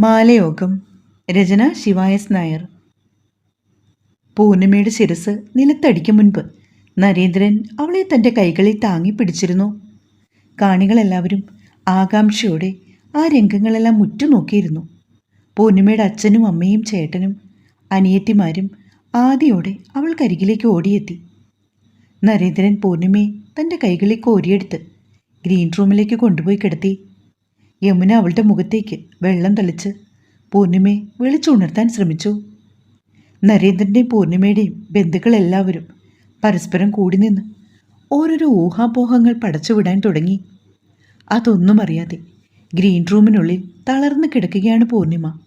മാലയോഗം. രചന ശിവായസ് നായർ. പൂർണിമയുടെ ശിരസ് നിലത്തടിക്കും മുൻപ് നരേന്ദ്രൻ അവളെ തന്റെ കൈകളിൽ താങ്ങി പിടിച്ചിരുന്നു. കാണികളെല്ലാവരും ആകാംക്ഷയോടെ ആ രംഗങ്ങളെല്ലാം ഉറ്റുനോക്കിയിരുന്നു. പൂർണിമയുടെ അച്ഛനും അമ്മയും ചേട്ടനും അനിയത്തിമാരും ആദിയോടെ അവൾക്കരികിലേക്ക് ഓടിയെത്തി. നരേന്ദ്രൻ പൂർണിമയെ തന്റെ കൈകളിൽ കോരിയെടുത്ത് ഗ്രീൻ റൂമിലേക്ക് കൊണ്ടുപോയി കിടത്തി. യമുന അവളുടെ മുഖത്തേക്ക് വെള്ളം തളിച്ച് പൂർണിമയെ വിളിച്ചുണർത്താൻ ശ്രമിച്ചു. നരേന്ദ്രന്റെയും പൂർണിമയുടെയും ബന്ധുക്കളെല്ലാവരും പരസ്പരം കൂടി നിന്ന് ഓരോരോ ഊഹാപോഹങ്ങൾ പടച്ചുവിടാൻ തുടങ്ങി. അതൊന്നും അറിയാതെ ഗ്രീൻ റൂമിനുള്ളിൽ തളർന്നു കിടക്കുകയാണ് പൂർണിമ.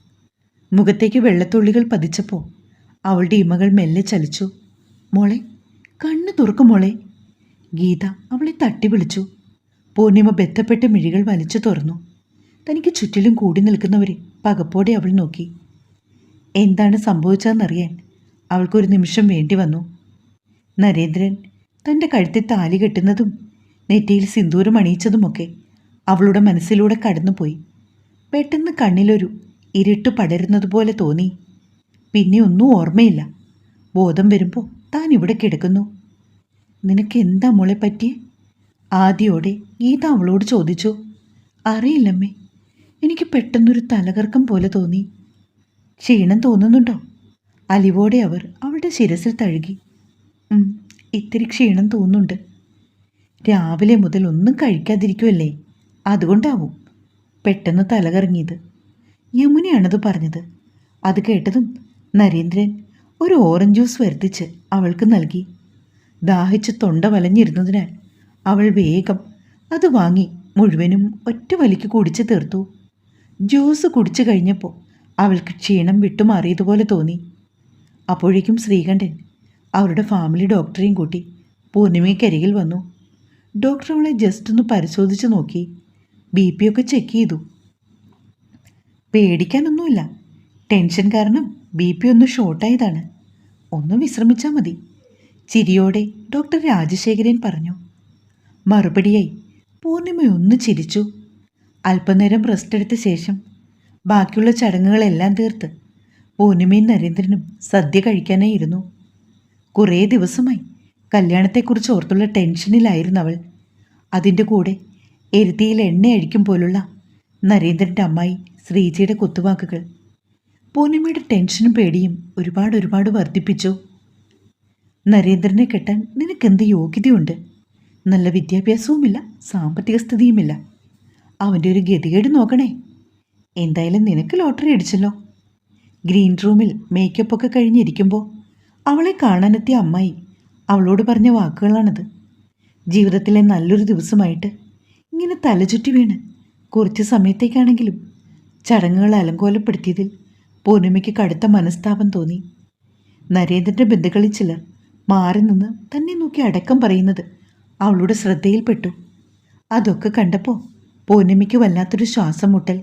മുഖത്തേക്ക് വെള്ളത്തുള്ളികൾ പതിച്ചപ്പോൾ അവളുടെ ഇമകൾ മെല്ലെ ചലിച്ചു. മോളെ കണ്ണു തുറക്കും മോളെ ഗീത അവളെ തട്ടി വിളിച്ചു. പൂർണിമ ബന്ധപ്പെട്ട മിഴികൾ വലിച്ചു തുറന്നു. തനിക്ക് ചുറ്റിലും കൂടി നിൽക്കുന്നവരെ പകപ്പോടെ അവൾ നോക്കി. എന്താണ് സംഭവിച്ചതെന്നറിയാൻ അവൾക്കൊരു നിമിഷം വേണ്ടി വന്നു. നരേന്ദ്രൻ തന്റെ കഴുത്തിൽ താലി കെട്ടുന്നതും നെറ്റിയിൽ സിന്ദൂരം അണിയിച്ചതുമൊക്കെ അവളുടെ മനസ്സിലൂടെ കടന്നുപോയി. പെട്ടെന്ന് കണ്ണിലൊരു ഇരുട്ട് പടരുന്നതുപോലെ തോന്നി. പിന്നെ ഒന്നും ഓർമ്മയില്ല. ബോധം വരുമ്പോൾ താൻ ഇവിടെ കിടക്കുന്നു. നിനക്ക് എന്താ മോളെ പറ്റിയേ? ആദ്യോടെ ഗീത അവളോട് ചോദിച്ചു. അറിയില്ലമ്മേ എനിക്ക് പെട്ടെന്നൊരു തലകർക്കം പോലെ തോന്നി. ക്ഷീണം തോന്നുന്നുണ്ടോ? അലിവോടെ അവർ അവളുടെ ശിരസിൽ തഴുകി. ഇത്തിരി ക്ഷീണം തോന്നുന്നുണ്ട്. രാവിലെ മുതൽ ഒന്നും കഴിക്കാതിരിക്കുമല്ലേ അതുകൊണ്ടാവും പെട്ടെന്ന് തലകറങ്ങിയത്. യമുനയാണത് പറഞ്ഞത്. അത് കേട്ടതും നരേന്ദ്രൻ ഒരു ഓറഞ്ച് ജ്യൂസ് വരുത്തിച്ച് അവൾക്ക് നൽകി. ദാഹിച്ച് തൊണ്ട വലഞ്ഞിരുന്നതിനാൽ അവൾ വേഗം അത് വാങ്ങി മുഴുവനും ഒറ്റ വലിക്ക് കുടിച്ചു തീർത്തു. ജ്യൂസ് കുടിച്ചു കഴിഞ്ഞപ്പോൾ അവൾക്ക് ക്ഷീണം വിട്ടുമാറിയതുപോലെ തോന്നി. അപ്പോഴേക്കും ശ്രീകണ്ഠൻ അവരുടെ ഫാമിലി ഡോക്ടറെയും കൂട്ടി പൂർണിമയ്ക്കരികിൽ വന്നു. ഡോക്ടർ അവളെ ജസ്റ്റ് ഒന്ന് പരിശോധിച്ച് നോക്കി. ബി പി ഒക്കെ ചെക്ക് ചെയ്തു. പേടിക്കാനൊന്നുമില്ല. ടെൻഷൻ കാരണം ബി പി ഒന്ന് ഷോർട്ടായതാണ് ഒന്ന് വിശ്രമിച്ചാൽ മതി. ചിരിയോടെ ഡോക്ടർ രാജശേഖരൻ പറഞ്ഞു. മറുപടിയായി പൂർണിമയൊന്ന് ചിരിച്ചു. അല്പനേരം റെസ്റ്റ് എടുത്ത ശേഷം ബാക്കിയുള്ള ചടങ്ങുകളെല്ലാം തീർത്ത് പൂനമയും നരേന്ദ്രനും സദ്യ കഴിക്കാനായി ഇരുന്നു കുറേ ദിവസമായി കല്യാണത്തെക്കുറിച്ച് ഓർത്തുള്ള ടെൻഷനിലായിരുന്നു അവൾ. അതിന്റെ കൂടെ എരുത്തിയിൽ എണ്ണ അഴിക്കും പോലുള്ള നരേന്ദ്രന്റെ അമ്മായി ശ്രീജിയുടെ കുത്തുവാക്കുകൾ. പൂർണിമയുടെ ടെൻഷനും പേടിയും ഒരുപാട് ഒരുപാട് വർദ്ധിപ്പിച്ചു. നരേന്ദ്രനെ കെട്ടാൻ നിനക്കെന്ത് യോഗ്യതയുണ്ട്? നല്ല വിദ്യാഭ്യാസവുമില്ല സാമ്പത്തിക സ്ഥിതിയുമില്ല. അവന്റെ ഒരു ഗതികേട് നോക്കണേ. എന്തായാലും നിനക്ക് ലോട്ടറി അടിച്ചല്ലോ. ഗ്രീൻ റൂമിൽ മേക്കപ്പ് ഒക്കെ കഴിഞ്ഞിരിക്കുമ്പോൾ അവളെ കാണാനെത്തിയ അമ്മായി അവളോട് പറഞ്ഞ വാക്കുകളാണത്. ജീവിതത്തിലെ നല്ലൊരു ദിവസമായിട്ട് ഇങ്ങനെ തലചുറ്റി വീണ് കുറച്ച് സമയത്തേക്കാണെങ്കിലും ചടങ്ങുകൾ അലങ്കോലപ്പെടുത്തിയതിൽ പൂർണിമയ്ക്ക് കടുത്ത മനസ്താപം തോന്നി. നരേന്ദ്രന്റെ ബന്ധുക്കളിൽ ചിലർ മാറി നിന്ന് തന്നെ നോക്കി അടക്കം പറയുന്നത് അവളുടെ ശ്രദ്ധയിൽപ്പെട്ടു. അതൊക്കെ കണ്ടപ്പോൾ പൂർണിമയ്ക്ക് വല്ലാത്തൊരു ശ്വാസം മുട്ടൽ.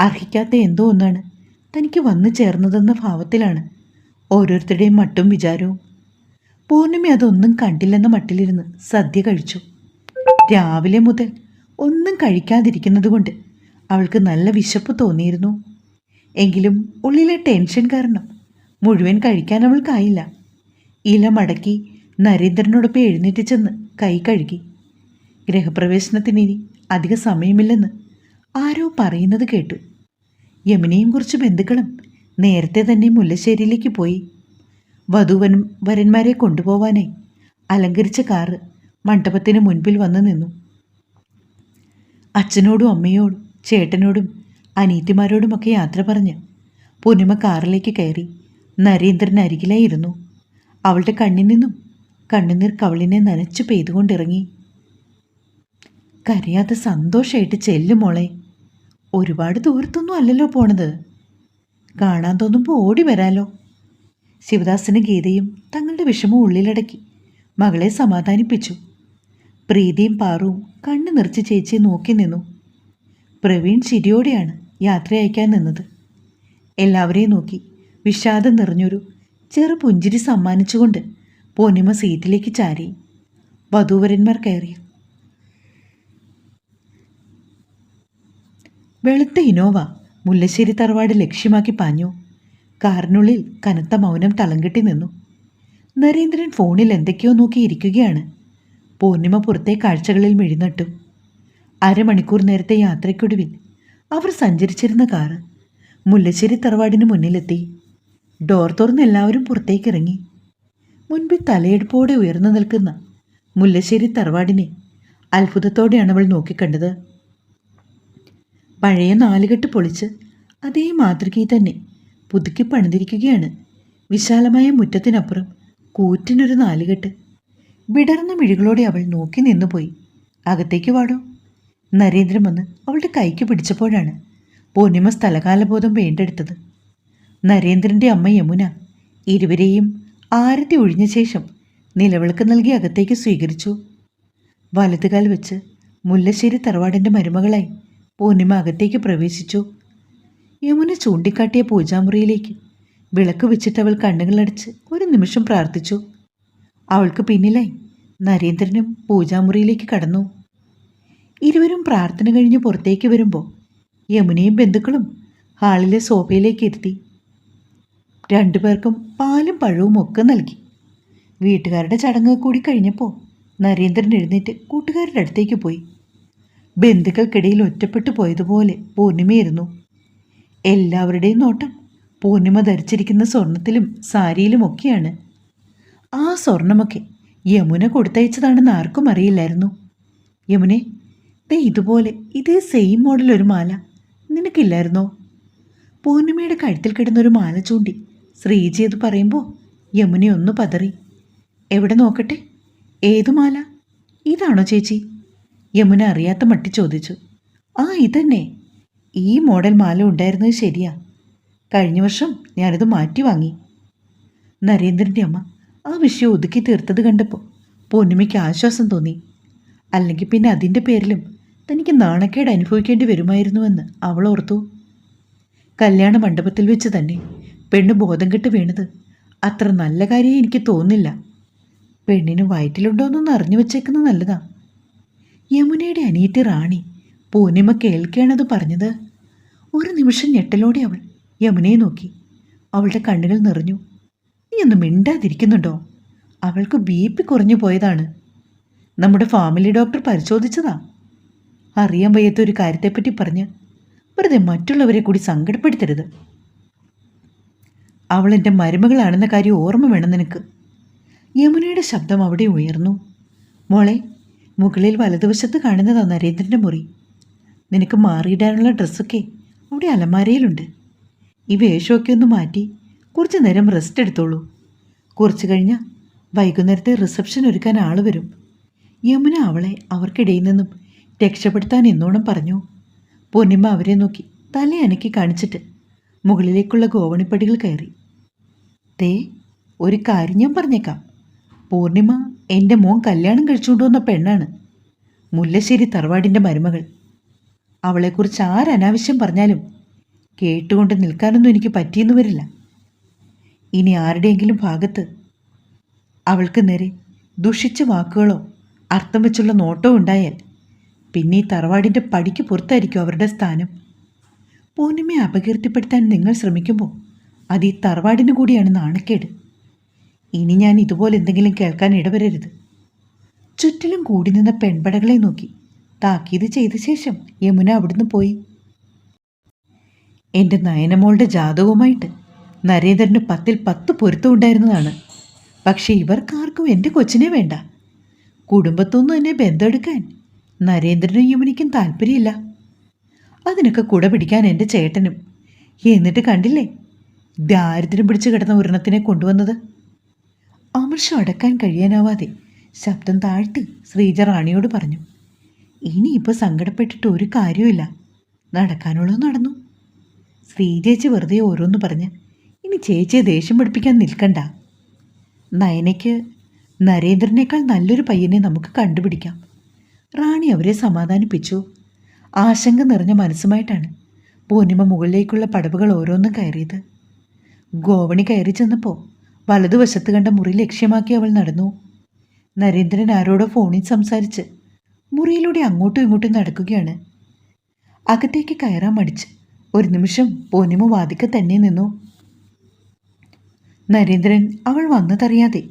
അർഹിക്കാത്ത എന്തോ ഒന്നാണ്. തനിക്ക് വന്നു ചേർന്നതെന്ന ഭാവത്തിലാണ്. ഓരോരുത്തരുടെയും മട്ടും വിചാരവും. പൂർണിമ അതൊന്നും കണ്ടില്ലെന്ന മട്ടിലിരുന്ന് സദ്യ കഴിച്ചു. രാവിലെ മുതൽ ഒന്നും കഴിക്കാതിരിക്കുന്നതുകൊണ്ട് അവൾക്ക് നല്ല വിശപ്പ് തോന്നിയിരുന്നു. എങ്കിലും ഉള്ളിലെ ടെൻഷൻ കാരണം മുഴുവൻ കഴിക്കാൻ അവൾക്കായില്ല. ഇല മടക്കി നരേന്ദ്രനോടൊപ്പം എഴുന്നേറ്റ് ചെന്ന് കൈ കഴുകി. ഗൃഹപ്രവേശനത്തിന് ഇനി അധിക സമയമില്ലെന്ന് ആരോ പറയുന്നത് കേട്ടു. യമുനയും കുറച്ച് ബന്ധുക്കളും നേരത്തെ തന്നെ മുല്ലശ്ശേരിയിലേക്ക് പോയി. വധുവനും വരന്മാരെ കൊണ്ടുപോവാനായി അലങ്കരിച്ച കാറ് മണ്ഡപത്തിന് മുൻപിൽ വന്നു നിന്നു. അച്ഛനോടും അമ്മയോടും ചേട്ടനോടും അനീത്തിമാരോടുമൊക്കെ യാത്ര പറഞ്ഞ് പൂർണിമ കാറിലേക്ക് കയറി നരേന്ദ്രൻ അരികിലായിരുന്നു. അവളുടെ കണ്ണിൽ നിന്നും കണ്ണുനീർ കവളിനെ നനച്ചു പെയ്തുകൊണ്ടിറങ്ങി. കരയാതെ സന്തോഷമായിട്ട് ചെല്ലും മോളെ. ഒരുപാട് ദൂരത്തൊന്നും അല്ലല്ലോ പോണത്. കാണാൻ തോന്നുമ്പോൾ ഓടി വരാലോ. ശിവദാസന് ഗീതയും തങ്ങളുടെ വിഷമം ഉള്ളിലടക്കി മകളെ സമാധാനിപ്പിച്ചു. പ്രീതിയും പാറുവും കണ്ണു നിറച്ച് ചേച്ചിയെ നോക്കി നിന്നു. പ്രവീൺ ചിരിയോടെയാണ് യാത്ര അയക്കാൻ നിന്നത്. എല്ലാവരെയും നോക്കി വിഷാദം നിറഞ്ഞൊരു ചെറു പുഞ്ചിരി സമ്മാനിച്ചുകൊണ്ട് പൊന്നിമ സീറ്റിലേക്ക് ചാരി വധൂവരന്മാർ കയറി വെളുത്ത ഇനോവ മുല്ലശ്ശേരി തറവാട് ലക്ഷ്യമാക്കി പാഞ്ഞു. കാറിനുള്ളിൽ കനത്ത മൗനം തളം കെട്ടി നിന്നു. നരേന്ദ്രൻ ഫോണിൽ എന്തൊക്കെയോ നോക്കിയിരിക്കുകയാണ്. പൂർണിമ പുറത്തെ കാഴ്ചകളിൽ മിഴിനട്ടു. അരമണിക്കൂർ നേരത്തെ യാത്രയ്ക്കൊടുവിൽ അവർ സഞ്ചരിച്ചിരുന്ന കാറ് മുല്ലശ്ശേരി തറവാടിന് മുന്നിലെത്തി. ഡോർ തുറന്ന് എല്ലാവരും പുറത്തേക്കിറങ്ങി. മുൻപിൽ തലയെടുപ്പോടെ ഉയർന്നു നിൽക്കുന്ന മുല്ലശ്ശേരി തറവാടിനെ അത്ഭുതത്തോടെയാണ് അവൾ നോക്കിക്കണ്ടത്. പഴയ നാലുകെട്ട് പൊളിച്ച് അതേ മാതൃകയിൽ തന്നെ പുതുക്കി പണിതിരിക്കുകയാണ്. വിശാലമായ മുറ്റത്തിനപ്പുറം കൂറ്റിനൊരു നാലുകെട്ട്. വിടർന്ന മിഴികളോടെ അവൾ നോക്കി നിന്നുപോയി. അകത്തേക്ക് വാടോ. നരേന്ദ്രൻ വന്ന് അവളുടെ കൈക്ക് പിടിച്ചപ്പോഴാണ് പൂർണിമ സ്ഥലകാലബോധം വേണ്ടെടുത്തത്. നരേന്ദ്രന്റെ അമ്മ യമുന ഇരുവരെയും ആരത്തി ഒഴിഞ്ഞ ശേഷം നിലവിളക്ക് നൽകി അകത്തേക്ക് സ്വീകരിച്ചു. വലതുകാൽ വെച്ച് മുല്ലശ്ശേരി തറവാടിന്റെ മരുമകളായി പൂർണിമ അകത്തേക്ക് പ്രവേശിച്ചു. യമുന ചൂണ്ടിക്കാട്ടിയ പൂജാമുറിയിലേക്ക് വിളക്ക് വെച്ചിട്ട് അവൾ കണ്ണുകളടച്ച് ഒരു നിമിഷം പ്രാർത്ഥിച്ചു. അവൾക്ക് പിന്നിലായി നരേന്ദ്രനും പൂജാമുറിയിലേക്ക് കടന്നു. ഇരുവരും പ്രാർത്ഥന കഴിഞ്ഞ് പുറത്തേക്ക് വരുമ്പോൾ യമുനയും ബന്ധുക്കളും ഹാളിലെ സോഫയിലേക്ക് ഇരുത്തി രണ്ടുപേർക്കും പാലും പഴവും ഒക്കെ നൽകി. വീട്ടുകാരുടെ ചടങ്ങ് കൂടി കഴിഞ്ഞപ്പോൾ നരേന്ദ്രൻ എഴുന്നേറ്റ് കൂട്ടുകാരുടെ അടുത്തേക്ക് പോയി. ബന്ധുക്കൾക്കിടയിൽ ഒറ്റപ്പെട്ടു പോയതുപോലെ പൂർണിമയായിരുന്നു. എല്ലാവരുടെയും നോട്ടം പൂർണിമ ധരിച്ചിരിക്കുന്ന സ്വർണത്തിലും സാരിയിലുമൊക്കെയാണ് ആ സ്വർണമൊക്കെ യമുന കൊടുത്തയച്ചതാണെന്ന് ആർക്കും അറിയില്ലായിരുന്നു. യമുനെ ദേ ഇതുപോലെ ഇതേ സെയിം മോഡൽ ഒരു മാല നിനക്കില്ലായിരുന്നോ? പൂർണിമയുടെ കഴുത്തിൽ കിടന്നൊരു മാല ചൂണ്ടി ശ്രീജി അത് പറയുമ്പോൾ യമുന ഒന്ന് പതറി. എവിടെ നോക്കട്ടെ? ഏതു മാല? ഇതാണോ ചേച്ചി? യമുന അറിയാത്ത മട്ടി ചോദിച്ചു ആ ഇതന്നെ. ഈ മോഡൽ മാല ഉണ്ടായിരുന്നത് ശരിയാ. കഴിഞ്ഞ വർഷം ഞാനിത് മാറ്റി വാങ്ങി. നരേന്ദ്രന്റെ അമ്മ ആ വിഷയം ഒതുക്കി തീർത്തത് കണ്ടപ്പോൾ പൂർണിമയ്ക്ക് ആശ്വാസം തോന്നി. അല്ലെങ്കിൽ പിന്നെ അതിന്റെ പേരിലും തനിക്ക് നാണക്കേട് അനുഭവിക്കേണ്ടി വരുമായിരുന്നുവെന്ന് അവൾ ഓർത്തു. കല്യാണ മണ്ഡപത്തിൽ വെച്ച് തന്നെ പെണ്ണ് ബോധം കെട്ട് വീണത് അത്ര നല്ല കാര്യം എനിക്ക് തോന്നില്ല പെണ്ണിന് വയറ്റിലുണ്ടോ എന്നൊന്ന് അറിഞ്ഞു വെച്ചേക്കുന്നത് നല്ലതാ. യമുനയുടെ അനിയത്തി റാണി പൂർണിമ കേൾക്കുകയാണത് പറഞ്ഞത്. ഒരു നിമിഷം ഞെട്ടലോടെ അവൾ യമുനയെ നോക്കി. അവളുടെ കണ്ണുകൾ നിറഞ്ഞു. നീ ഒന്ന് മിണ്ടാതിരിക്കുന്നുണ്ടോ? അവൾക്ക് ബി പി കുറഞ്ഞു പോയതാണ്. നമ്മുടെ ഫാമിലി ഡോക്ടർ പരിശോധിച്ചതാ. അറിയാൻ വയ്യാത്ത ഒരു കാര്യത്തെപ്പറ്റി പറഞ്ഞ് വെറുതെ മറ്റുള്ളവരെ കൂടി സങ്കടപ്പെടുത്തരുത്. അവൾ എന്റെ മരുമകളാണെന്ന കാര്യം ഓർമ്മ വേണം നിനക്ക്. യമുനയുടെ ശബ്ദം അവിടെ ഉയർന്നു. മോളെ മുകളിൽ വലതുവശത്ത് കാണുന്നതാ നരേന്ദ്രന്റെ മുറി. നിനക്ക് മാറിയിടാനുള്ള ഡ്രസ്സൊക്കെ അവിടെ അലമാരയിലുണ്ട്. ഈ വേഷമൊക്കെ ഒന്ന് മാറ്റി കുറച്ച് നേരം റെസ്റ്റ് എടുത്തോളൂ. കുറച്ച് കഴിഞ്ഞാൽ വൈകുന്നേരത്തെ റിസപ്ഷൻ ഒരുക്കാൻ ആൾ വരും. യമുന അവളെ അവർക്കിടയിൽ നിന്നും രക്ഷപ്പെടുത്താൻ എന്നോണം പറഞ്ഞു. പൊന്നിമ്മ അവരെ നോക്കി തല അനക്കി കാണിച്ചിട്ട് മുകളിലേക്കുള്ള ഗോവണിപ്പടികൾ കയറി. തേ ഒരു കാര്യം ഞാൻ പറഞ്ഞേക്കാം. പൂർണിമ എന്റെ മോൻ കല്യാണം കഴിച്ചുകൊണ്ട് വന്ന പെണ്ണാണ്. മുല്ലശ്ശേരി തറവാടിന്റെ മരുമകൾ. അവളെക്കുറിച്ച് ആരനാവശ്യം പറഞ്ഞാലും കേട്ടുകൊണ്ട് നിൽക്കാനൊന്നും എനിക്ക് പറ്റിയെന്ന് വരില്ല. ഇനി ആരുടെയെങ്കിലും ഭാഗത്ത് അവൾക്ക് നേരെ ദുഷിച്ച വാക്കുകളോ അർത്ഥം വെച്ചുള്ള നോട്ടോ ഉണ്ടായാൽ പിന്നെ ഈ തറവാടിന്റെ പടിക്ക് പുറത്തായിരിക്കും അവരുടെ സ്ഥാനം. പൂർണിമയെ അപകീർത്തിപ്പെടുത്താൻ നിങ്ങൾ ശ്രമിക്കുമ്പോൾ അത് ഈ തറവാടിന് കൂടിയാണ് നാണക്കേട്. ഇനി ഞാൻ ഇതുപോലെ എന്തെങ്കിലും കേൾക്കാൻ ഇടവരരുത്. ചുറ്റിലും കൂടി നിന്ന പെൺപടകളെ നോക്കി. താക്കീത് ചെയ്ത ശേഷം യമുന അവിടുന്ന് പോയി. എന്റെ നയനമോളുടെ ജാതകവുമായിട്ട് നരേന്ദ്രന് പത്തിൽ പത്ത് പൊരുത്തമുണ്ടായിരുന്നതാണ് പക്ഷേ ഇവർക്കാർക്കും എന്റെ കൊച്ചിനെ വേണ്ട. കുടുംബത്തൊന്നും എന്നെ ബന്ധമെടുക്കാൻ നരേന്ദ്രനും യമുനിക്കും താല്പര്യമില്ല. അതിനൊക്കെ കുട പിടിക്കാൻ എന്റെ ചേട്ടനും. എന്നിട്ട് കണ്ടില്ലേ? ദാരിദ്ര്യം പിടിച്ചു കിടന്ന ഒരെണ്ണത്തിനെ കൊണ്ടുവന്നത്. അമർഷം അടക്കാൻ കഴിയാനാവാതെ ശബ്ദം താഴ്ത്തി ശ്രീജ റാണിയോട് പറഞ്ഞു ഇനിയിപ്പോൾ സങ്കടപ്പെട്ടിട്ട് ഒരു കാര്യമില്ല നടക്കാനുള്ളത് നടന്നു. ശ്രീജേച്ചി വെറുതെ ഓരോന്ന് പറഞ്ഞ് ഇനി ചേച്ചിയെ ദേഷ്യം പിടിപ്പിക്കാൻ നിൽക്കണ്ട. നയനയ്ക്ക് നരേന്ദ്രനേക്കാൾ നല്ലൊരു പയ്യനെ നമുക്ക് കണ്ടുപിടിക്കാം. റാണി അവരെ സമാധാനിപ്പിച്ചു. ആശങ്ക നിറഞ്ഞ മനസ്സുമായിട്ടാണ് പൂർണിമ മുകളിലേക്കുള്ള പടവുകൾ ഓരോന്നും കയറിയത്. ഗോവണി കയറി ചെന്നപ്പോൾ വലതുവശത്ത് കണ്ട മുറി ലക്ഷ്യമാക്കി അവൾ നടന്നു. നരേന്ദ്രൻ ആരോടോ ഫോണിൽ സംസാരിച്ച് മുറിയിലൂടെ അങ്ങോട്ടും ഇങ്ങോട്ടും നടക്കുകയാണ്. അകത്തേക്ക് കയറാൻ മടിച്ച് ഒരു നിമിഷം പൂർണിമ വാതിക്ക തന്നെ നിന്നു. നരേന്ദ്രൻ അവൾ വന്നതറിയാതെ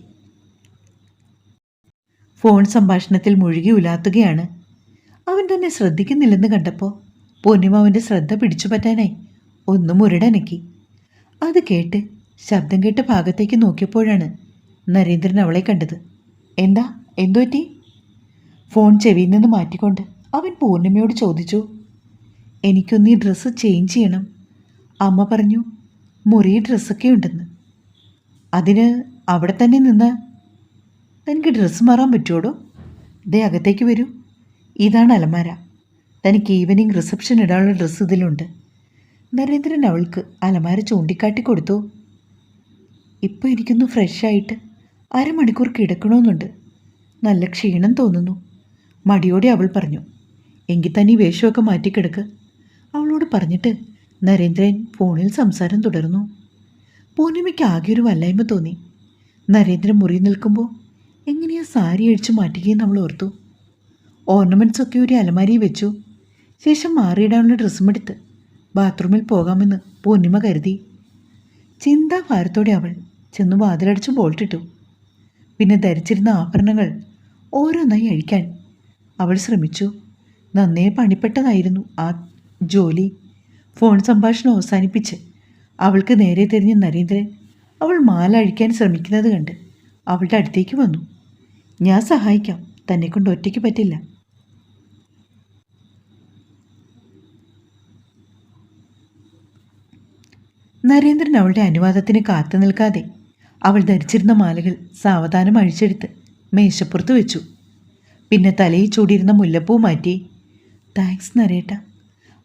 ഫോൺ സംഭാഷണത്തിൽ മുഴുകി ഉലാത്തുകയാണ്. അവൻ തന്നെ ശ്രദ്ധിക്കുന്നില്ലെന്ന് കണ്ടപ്പോൾ പൂർണിമ അവന്റെ ശ്രദ്ധ പിടിച്ചു പറ്റാനായി ഒന്ന് മുരടനക്കി. അത് കേട്ട് ശബ്ദം കേട്ട ഭാഗത്തേക്ക് നോക്കിയപ്പോഴാണ് നരേന്ദ്രൻ അവളെ കണ്ടത്. എന്താ? എന്തോ പറ്റി? ഫോൺ ചെവിയിൽ നിന്ന് മാറ്റിക്കൊണ്ട് അവൻ പൂർണിമയോട് ചോദിച്ചു. എനിക്കൊന്ന് ഈ ഡ്രസ്സ് ചേഞ്ച് ചെയ്യണം. അമ്മ പറഞ്ഞു മുറി ഡ്രസ്സൊക്കെ ഉണ്ടെന്ന്. അതിന് അവിടെ തന്നെ നിന്ന് തനിക്ക് ഡ്രസ്സ് മാറാൻ പറ്റുമോടോ ദേ അകത്തേക്ക് വരൂ. ഇതാണ് അലമാര. തനിക്ക് ഈവനിങ് റിസപ്ഷൻ ഇടാനുള്ള ഡ്രസ്സ് ഇതിലുണ്ട്. നരേന്ദ്രൻ അവൾക്ക് അലമാര ചൂണ്ടിക്കാട്ടി കൊടുത്തു. ഇപ്പോൾ എനിക്കൊന്ന് ഫ്രഷായിട്ട് അരമണിക്കൂർ കിടക്കണമെന്നുണ്ട് നല്ല ക്ഷീണം തോന്നുന്നു. മടിയോടെ അവൾ പറഞ്ഞു എങ്കിൽ തന്നെ വേഷമൊക്കെ മാറ്റിക്കിടക്ക് അവളോട് പറഞ്ഞിട്ട് നരേന്ദ്രൻ ഫോണിൽ സംസാരം തുടർന്നു. പൂർണിമയ്ക്ക് ആകെ ഒരു വല്ലായ്മ തോന്നി. നരേന്ദ്രൻ മുറി നിൽക്കുമ്പോൾ എങ്ങനെയാ സാരി അഴിച്ചു മാറ്റുകയെന്ന് അവൾ ഓർത്തു. ഓർണമെന്റ്സ് ഒക്കെ ഒരു അലമാരി വെച്ചു. ശേഷം മാറിയിടാനുള്ള ഡ്രസ്സും എടുത്ത് ബാത്റൂമിൽ പോകാമെന്ന് പൂർണിമ കരുതി. ചിന്താഭാരത്തോടെ അവൾ ചെന്നു വാതിലടിച്ച് ബോൾട്ടിട്ടു. പിന്നെ ധരിച്ചിരുന്ന ആഭരണങ്ങൾ ഓരോന്നായി അഴിക്കാൻ അവൾ ശ്രമിച്ചു. നന്നേ പണിപ്പെട്ടതായിരുന്നു ആ ജോലി. ഫോൺ സംഭാഷണം അവസാനിപ്പിച്ച് അവൾക്ക് നേരെ തിരിഞ്ഞ നരേന്ദ്രൻ അവൾ മാല അഴിക്കാൻ ശ്രമിക്കുന്നത് കണ്ട് അവളുടെ അടുത്തേക്ക് വന്നു. ഞാൻ സഹായിക്കാം. തന്നെക്കൊണ്ട് ഒറ്റയ്ക്ക് പറ്റില്ല. നരേന്ദ്രൻ അവളുടെ അനുവാദത്തിന് കാത്തു നിൽക്കാതെ അവൾ ധരിച്ചിരുന്ന മാലകൾ സാവധാനം അഴിച്ചെടുത്ത് മേശപ്പുറത്ത് വെച്ചു. പിന്നെ തലയിൽ ചൂടിയിരുന്ന മുല്ലപ്പൂ മാറ്റി താങ്ക്സ് നരേട്ട.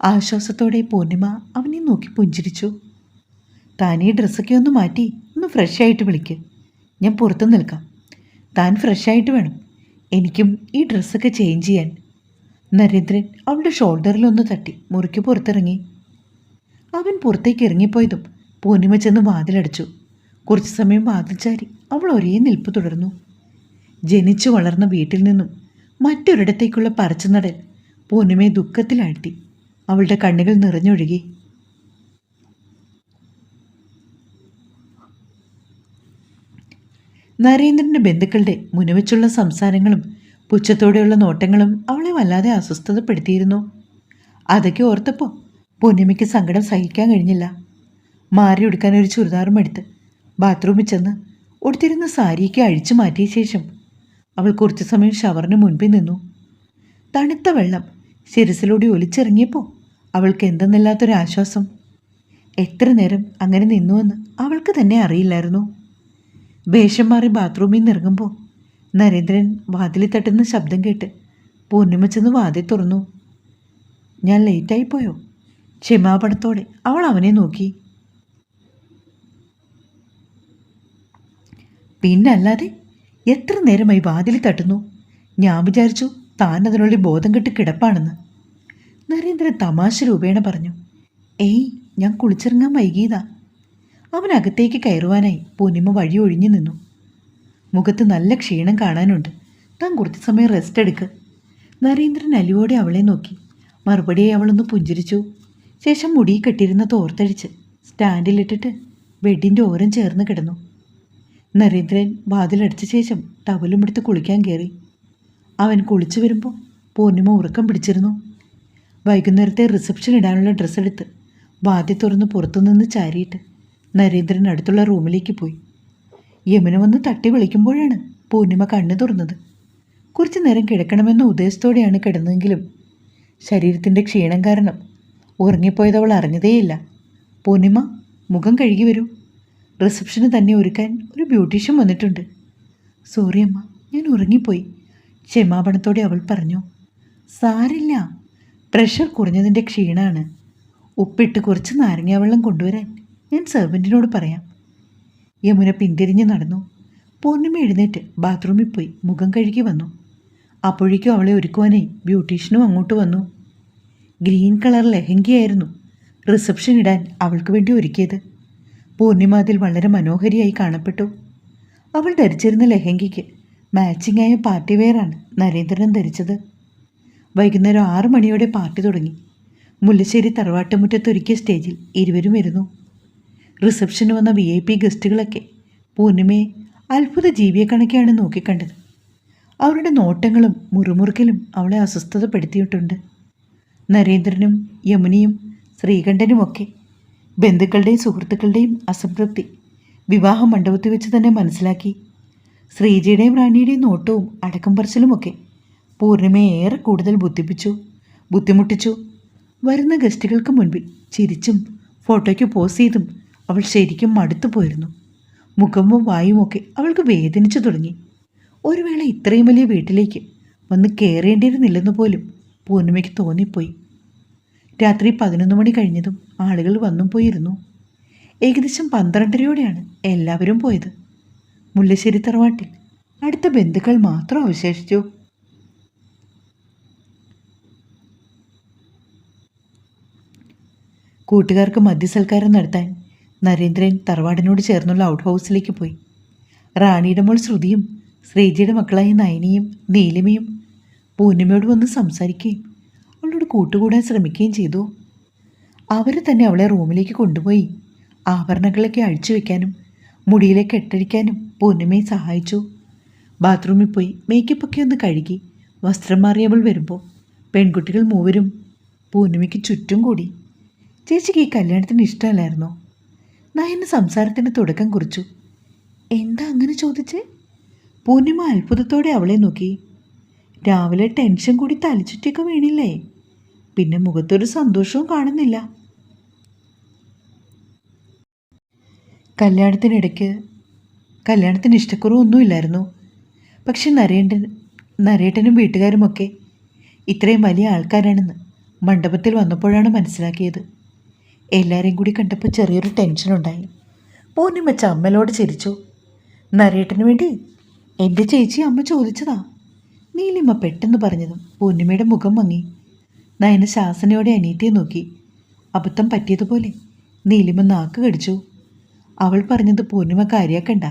ആശ്വാസത്തോടെ പൂർണിമ അവനെ നോക്കി പുഞ്ചിരിച്ചു. താനീ ഡ്രസ്സൊക്കെ ഒന്ന് മാറ്റി ഒന്ന് ഫ്രഷ് ആയിട്ട് വിളിക്ക്. ഞാൻ പുറത്തു നിൽക്കാം. താൻ ഫ്രഷായിട്ട് വേണം. എനിക്കും ഈ ഡ്രസ്സൊക്കെ ചേഞ്ച് ചെയ്യാൻ. നരേന്ദ്രൻ അവളുടെ ഷോൾഡറിലൊന്ന് തട്ടി മുറിക്ക് പുറത്തിറങ്ങി. അവൻ പുറത്തേക്ക് ഇറങ്ങിപ്പോയതും പൂർണിമ ചെന്ന് വാതിലടിച്ചു. കുറച്ചു സമയം വാതിൽ ചാരി അവൾ ഒരേ നിൽപ്പ് തുടർന്നു. ജനിച്ചു വളർന്ന വീട്ടിൽ നിന്നും മറ്റൊരിടത്തേക്കുള്ള പറിച്ചുനടൽ പൂർണിമയെ ദുഃഖത്തിലാഴ്ത്തി. അവളുടെ കണ്ണുകൾ നിറഞ്ഞൊഴുകി. നരേന്ദ്രന്റെ ബന്ധുക്കളുടെ മുനവെച്ചുള്ള സംസാരങ്ങളും പുച്ഛത്തോടെയുള്ള നോട്ടങ്ങളും അവളെ വല്ലാതെ അസ്വസ്ഥതപ്പെടുത്തിയിരുന്നു. അതൊക്കെ ഓർത്തപ്പോൾ പൂർണിമയ്ക്ക് സങ്കടം സഹിക്കാൻ കഴിഞ്ഞില്ല. മാറി ഉടുക്കാൻ ഒരു ചുരിദാറും എടുത്ത് ബാത്റൂമിൽ ചെന്ന് ഉടുത്തിരുന്ന സാരിയൊക്കെ അഴിച്ചു മാറ്റിയ ശേഷം അവൾ കുറച്ചു സമയം ഷവറിന് മുൻപിൽ നിന്നു. തണുത്ത വെള്ളം ശിരസിലൂടെ ഒലിച്ചിറങ്ങിയപ്പോൾ അവൾക്ക് എന്തെന്നില്ലാത്തൊരാശ്വാസം. എത്ര നേരം അങ്ങനെ നിന്നുവെന്ന് അവൾക്ക് തന്നെ അറിയില്ലായിരുന്നു. വേഷം മാറി ബാത്റൂമിൽ നിന്ന് ഇറങ്ങുമ്പോൾ നരേന്ദ്രൻ വാതിലിൽ തട്ടുന്ന ശബ്ദം കേട്ട് പൂർണിമ ചെന്ന് വാതിൽ തുറന്നു. ഞാൻ ലേറ്റായി പോയോ? ക്ഷമാപണത്തോടെ അവൾ അവനെ നോക്കി. പിന്നല്ലാതെ എത്ര നേരമായി വാതിൽ തട്ടുന്നു? ഞാൻ വിചാരിച്ചു താൻ അതിനുള്ളിൽ ബോധം കെട്ട് കിടപ്പാണെന്ന്. നരേന്ദ്രൻ തമാശ രൂപേണ പറഞ്ഞു. ഏയ് ഞാൻ കുളിച്ചിറങ്ങാൻ വൈകിയതാ. അവൻ അകത്തേക്ക് കയറുവാനായി പൊന്നിമ വഴി ഒഴിഞ്ഞു നിന്നു. മുഖത്ത് നല്ല ക്ഷീണം കാണാനുണ്ട്. താൻ കുറച്ച് സമയം റെസ്റ്റ് എടുക്ക്. നരേന്ദ്രൻ അലിയോടെ അവളെ നോക്കി. മറുപടിയായി അവളൊന്ന് പുഞ്ചിരിച്ചു. ശേഷം മുടി കെട്ടിയിരുന്ന തോർത്തഴിച്ച് സ്റ്റാൻഡിലിട്ടിട്ട് ബെഡിന്റെ ഓരം ചേർന്ന് കിടന്നു. നരേന്ദ്രൻ വാതിലടിച്ച ശേഷം ടവലും എടുത്ത് കുളിക്കാൻ കയറി. അവൻ കുളിച്ചു വരുമ്പോൾ പൂർണിമ ഉറക്കം പിടിച്ചിരുന്നു. വൈകുന്നേരത്തെ റിസപ്ഷൻ ഇടാനുള്ള ഡ്രസ്സ് എടുത്ത് വാതി തുറന്ന് പുറത്തുനിന്ന് ചാരിയിട്ട് നരേന്ദ്രൻ അടുത്തുള്ള റൂമിലേക്ക് പോയി. യമുന വന്ന് തട്ടി വിളിക്കുമ്പോഴാണ് പൂർണിമ കണ്ണു തുറന്നത്. കുറച്ചു നേരം കിടക്കണമെന്ന ഉദ്ദേശത്തോടെയാണ് കിടന്നതെങ്കിലും ശരീരത്തിന്റെ ക്ഷീണം കാരണം ഉറങ്ങിപ്പോയത് അവൾ അറിഞ്ഞതേയില്ല. പൂർണിമ മുഖം കഴുകി വരൂ. റിസപ്ഷന് തന്നെ ഒരുക്കാൻ ഒരു ബ്യൂട്ടീഷ്യൻ വന്നിട്ടുണ്ട്. സോറി അമ്മ ഞാൻ ഉറങ്ങിപ്പോയി. ക്ഷമാപണത്തോടെ അവൾ പറഞ്ഞു. സാരില്ല പ്രഷർ കുറഞ്ഞതിന്റെ ക്ഷീണമാണ് ഉപ്പിട്ട് കുറച്ച് നാരങ്ങാവെള്ളം കൊണ്ടുവരാൻ ഞാൻ സെർവന്റിനോട് പറയാം. യമുന പിന്തിരിഞ്ഞ് നടന്നു. പൂർണിമ എഴുന്നേറ്റ് ബാത്റൂമിൽ പോയി മുഖം കഴുകി വന്നു. അപ്പോഴേക്കും അവളെ ഒരുക്കുവാനായി ബ്യൂട്ടീഷ്യനും അങ്ങോട്ട് വന്നു. ഗ്രീൻ കളർ ലെഹങ്കയായിരുന്നു റിസപ്ഷൻ ഇടാൻ അവൾക്ക് വേണ്ടി ഒരുക്കിയത്. പൂർണിമ അതിൽ വളരെ മനോഹരിയായി കാണപ്പെട്ടു. അവൾ ധരിച്ചിരുന്ന ലെഹങ്കയ്ക്ക് മാച്ചിങ്ങായ പാർട്ടി വെയറാണ് നരേന്ദ്രൻ ധരിച്ചത്. വൈകുന്നേരം ആറു മണിയോടെ പാർട്ടി തുടങ്ങി. മുല്ലശ്ശേരി തറവാട്ടുമുറ്റത്തൊരുക്കിയ സ്റ്റേജിൽ ഇരുവരും ഇരുന്നു. റിസപ്ഷന് വന്ന വി ഐ പി ഗസ്റ്റുകളൊക്കെ പൂർണിമയെ അത്ഭുത ജീവിയെ കണക്കെയാണ് നോക്കിക്കണ്ടത്. അവരുടെ നോട്ടങ്ങളും മുറുമുറുക്കലും അവളെ അസ്വസ്ഥതപ്പെടുത്തിയിട്ടുണ്ട്. നരേന്ദ്രനും യമുനയും ശ്രീകണ്ഠനുമൊക്കെ ബന്ധുക്കളുടെയും സുഹൃത്തുക്കളുടെയും അസംതൃപ്തി വിവാഹ മണ്ഡപത്തിൽ വെച്ച് തന്നെ മനസ്സിലാക്കി. ശ്രീജയുടെയും റാണിയുടെയും നോട്ടവും അടക്കം പറച്ചിലുമൊക്കെ പൂർണിമയെ ഏറെ കൂടുതൽ ബുദ്ധിപ്പിച്ചു ബുദ്ധിമുട്ടിച്ചു. വരുന്ന ഗസ്റ്റുകൾക്ക് മുൻപിൽ ചിരിച്ചും ഫോട്ടോയ്ക്ക് പോസ് ചെയ്തും അവൾ ശരിക്കും മടുത്തു പോയിരുന്നു. മുഖവും വായുമൊക്കെ അവൾക്ക് വേദനിച്ചു തുടങ്ങി. ഒരു വേള ഇത്രയും വലിയ വീട്ടിലേക്ക് വന്ന് കയറേണ്ടിയിരുന്നില്ലെന്ന് പോലും പൂർണിമയ്ക്ക് തോന്നിപ്പോയി. രാത്രി പതിനൊന്ന് മണി കഴിഞ്ഞതും ആളുകൾ വന്നും പോയിരുന്നു. ഏകദേശം പന്ത്രണ്ടരയോടെയാണ് എല്ലാവരും പോയത്. മുല്ലശ്ശേരി തറവാട്ടിൽ അടുത്ത ബന്ധുക്കൾ മാത്രം അവശേഷിച്ചു. കൂട്ടുകാർക്ക് മദ്യസൽക്കാരം നടത്താൻ നരേന്ദ്രൻ തറവാടിനോട് ചേർന്നുള്ള ഔട്ട് ഹൗസിലേക്ക് പോയി. റാണിയുടെ മോൾ ശ്രുതിയും ശ്രീജിയുടെ മക്കളായ നയനിയും നീലിമയും പൂർണിമയോട് വന്ന് സംസാരിക്കുകയും അവളോട് കൂട്ടുകൂടാൻ ശ്രമിക്കുകയും ചെയ്തു. അവർ തന്നെ അവളെ റൂമിലേക്ക് കൊണ്ടുപോയി ആഭരണങ്ങളൊക്കെ അഴിച്ചു വയ്ക്കാനും മുടിയിലെ കെട്ടടിക്കാനും പൂർണിമയെ സഹായിച്ചു. ബാത്റൂമിൽ പോയി മേക്കപ്പൊക്കെ ഒന്ന് കഴുകി വസ്ത്രം മാറിയവൾ വരുമ്പോൾ പെൺകുട്ടികൾ മൂവരും പൂർണിമയ്ക്ക് ചുറ്റും കൂടി ചേച്ചിക്ക് ഈ കല്യാണത്തിന് ഇഷ്ടമല്ലായിരുന്നോ? നയന് സംസാരത്തിന്റെ തുടക്കം കുറിച്ചു. എന്താ അങ്ങനെ ചോദിച്ചേ? പൂർണിമ അത്ഭുതത്തോടെ അവളെ നോക്കി. രാവിലെ ടെൻഷൻ കൂടി തലച്ചുറ്റിയൊക്കെ വീണില്ലേ? പിന്നെ മുഖത്തൊരു സന്തോഷവും കാണുന്നില്ല. കല്യാണത്തിനിടയ്ക്ക് കല്യാണത്തിന് ഇഷ്ടക്കുറവൊന്നുമില്ലായിരുന്നു. പക്ഷെ നരേണ്ടൻ നരേട്ടനും വീട്ടുകാരുമൊക്കെ ഇത്രയും വലിയ ആൾക്കാരാണെന്ന് മണ്ഡപത്തിൽ വന്നപ്പോഴാണ് മനസ്സിലാക്കിയത്. എല്ലാവരെയും കൂടി കണ്ടപ്പോൾ ചെറിയൊരു ടെൻഷനുണ്ടായി. പൂർണിമച്ച അമ്മലോട് ചിരിച്ചു. നരേട്ടന് വേണ്ടി എന്റെ ചേച്ചി അമ്മ ചോദിച്ചതാ. നീലിമ പെട്ടെന്ന് പറഞ്ഞതും പൂർണിമയുടെ മുഖം മങ്ങി. നയന ശാസനയോടെ അനീറ്റിയെ നോക്കി. അബദ്ധം പറ്റിയതുപോലെ നീലിമ നാക്ക് കടിച്ചു. അവൾ പറഞ്ഞത് പൂർണിമ കാര്യാക്കണ്ട.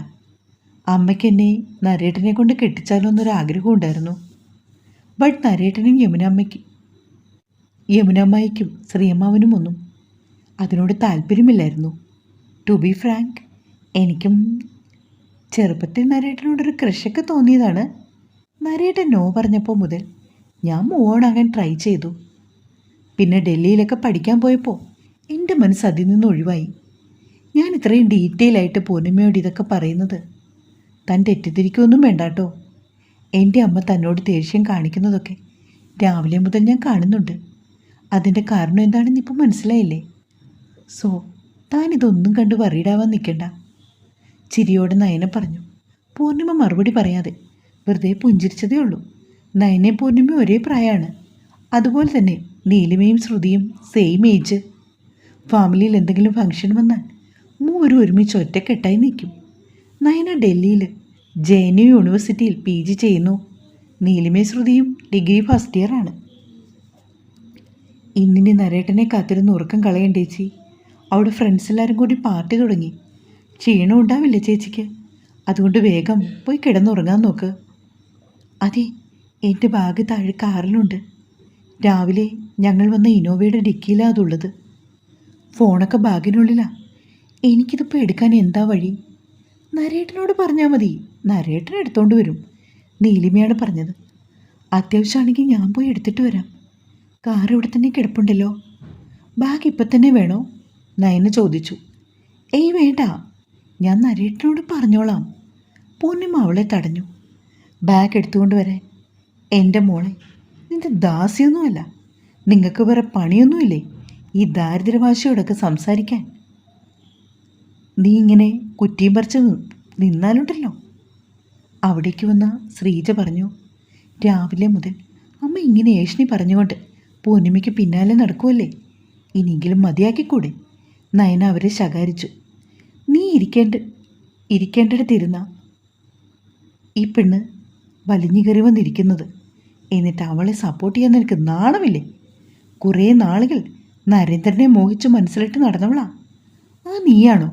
അമ്മയ്ക്ക് എന്നെ നരേട്ടനെ കൊണ്ട് കെട്ടിച്ചാലോ എന്നൊരാഗ്രഹം ഉണ്ടായിരുന്നു. ബട്ട് നരേട്ടനും യമുനാമ്മയ്ക്ക് യമുനാമ്മയ്ക്കും ശ്രീയമ്മാവനും ഒന്നും അതിനോട് താല്പര്യമില്ലായിരുന്നു. ടു ബി ഫ്രാങ്ക് എനിക്കും ചെറുപ്പത്തിൽ നരേട്ടനോടൊരു ക്രഷൊക്കെ തോന്നിയതാണ്. നരേട്ടൻ നോ പറഞ്ഞപ്പോൾ മുതൽ ഞാൻ മോണാകാൻ ട്രൈ ചെയ്തു. പിന്നെ ഡൽഹിയിലൊക്കെ പഠിക്കാൻ പോയപ്പോൾ എന്റെ മനസ്സ് അതിൽ നിന്ന് ഒഴിവായി. ഞാൻ ഇത്രയും ഡീറ്റെയിൽ ആയിട്ട് പൂർണിമയോട് ഇതൊക്കെ പറയുന്നത് താൻ തെറ്റിദ്ധരിക്കുകയൊന്നും വേണ്ട കേട്ടോ എന്റെ അമ്മ തന്നോട് ദേഷ്യം കാണിക്കുന്നതൊക്കെ രാവിലെ മുതൽ ഞാൻ കാണുന്നുണ്ട്. അതിന്റെ കാരണം എന്താണെന്ന് ഇപ്പോൾ മനസ്സിലായില്ലേ? സോ താൻ ഇതൊന്നും കണ്ട് വറീഡാവാൻ നിൽക്കണ്ട. ചിരിയോടെ നയന പറഞ്ഞു പൂർണിമ മറുപടി പറയാതെ വെറുതെ പുഞ്ചിരിച്ചതേ ഉള്ളൂ. നയനെ പൂർണിമയും ഒരേ പ്രായമാണ് അതുപോലെ തന്നെ നീലിമയും ശ്രുതിയും സെയിം ഏജ് ഫാമിലിയിൽ എന്തെങ്കിലും ഫംഗ്ഷൻ വന്നാൽ മൂവരും ഒരുമിച്ച് ഒറ്റക്കെട്ടായി നിൽക്കും. നയന ഡൽഹിയിൽ ജെ എൻ യു യൂണിവേഴ്സിറ്റിയിൽ പി ജി ചെയ്യുന്നു. നീലിമയും ശ്രുതിയും ഡിഗ്രി ഫസ്റ്റ് ഇയർ ആണ്. ഇന്നിനി നരേട്ടനെ കാത്തിരുന്ന് ഉറക്കം കളയണ്ടേച്ചി അവിടെ ഫ്രണ്ട്സ് എല്ലാവരും കൂടി പാർട്ടി തുടങ്ങി. ക്ഷീണം ഉണ്ടാവില്ലേ ചേച്ചിക്ക്? അതുകൊണ്ട് വേഗം പോയി കിടന്നുറങ്ങാൻ നോക്ക്. അതെ എന്റെ ബാഗ് താഴെ കാറിലുണ്ട്. രാവിലെ ഞങ്ങൾ വന്ന ഇന്നോവയുടെ ഡിക്കിയിലാണ് അതുള്ളത്. ഫോണൊക്കെ ബാഗിനുള്ളിലാണ് എനിക്കിതിപ്പോൾ എടുക്കാൻ എന്താ വഴി? നരേട്ടനോട് പറഞ്ഞാൽ മതി. നരേട്ടൻ എടുത്തോണ്ട് വരും. നീലിമയാണ് പറഞ്ഞത്. അത്യാവശ്യമാണെങ്കിൽ ഞാൻ പോയി എടുത്തിട്ട് വരാം. കാർ ഇവിടെ തന്നെ കിടപ്പുണ്ടല്ലോ. ബാഗ് ഇപ്പം തന്നെ വേണോ? നയന ചോദിച്ചു. ഏയ് വേണ്ട. ഞാൻ നരേട്ടനോട് പറഞ്ഞോളാം. പൂർണിമ അവളെ തടഞ്ഞു. ബാഗ് എടുത്തുകൊണ്ട് വരാൻ എന്റെ മോളെ നിന്റെ ദാസിയൊന്നുമല്ല. നിങ്ങൾക്ക് വേറെ പണിയൊന്നുമില്ലേ ഈ ദാരിദ്ര്യഭാഷയോടൊക്കെ സംസാരിക്കാൻ? നീ ഇങ്ങനെ കുറ്റിയും പറിച്ച് നിന്നാലുണ്ടല്ലോ. അവിടേക്ക് വന്ന ശ്രീജ പറഞ്ഞു രാവിലെ മുതൽ അമ്മ ഇങ്ങനെ ഏഷണി പറഞ്ഞുകൊണ്ട് പൂർണിമയ്ക്ക് പിന്നാലെ നടക്കുമല്ലേ ഇനിയെങ്കിലും മതിയാക്കിക്കൂടെ? നയന അവരെ ശകാരിച്ചു. നീ ഇരിക്കേണ്ട ഇരിക്കേണ്ടിടത്തിരുന്ന ഈ പെണ്ണ് വലിഞ്ഞു കയറി വന്നിരിക്കുന്നത്. എന്നിട്ട് അവളെ സപ്പോർട്ട് ചെയ്യാൻ നിനക്ക് നാണമില്ലേ? കുറേ നാളുകൾ നരേന്ദ്രനെ മോഹിച്ച് മനസ്സിലിട്ട് നടന്നവളാ. ആ നീയാണോ?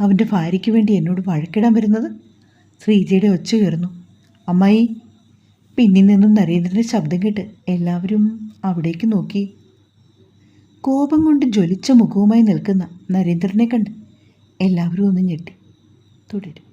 അവന്റെ ഭാര്യയ്ക്ക് വേണ്ടി എന്നോട് വഴക്കിടാൻ വരുന്നത്? ശ്രീജയുടെ ഒച്ച ഉയർന്നു. അമ്മായി പിന്നിൽ നിന്നും നരേന്ദ്രന്റെ ശബ്ദം കേട്ട് എല്ലാവരും അവിടേക്ക് നോക്കി. കോപം കൊണ്ട് ജ്വലിച്ച മുഖവുമായി നിൽക്കുന്ന നരേന്ദ്രനെ കണ്ട് എല്ലാവരും ഒന്ന് ഞെട്ടി. തുടരും.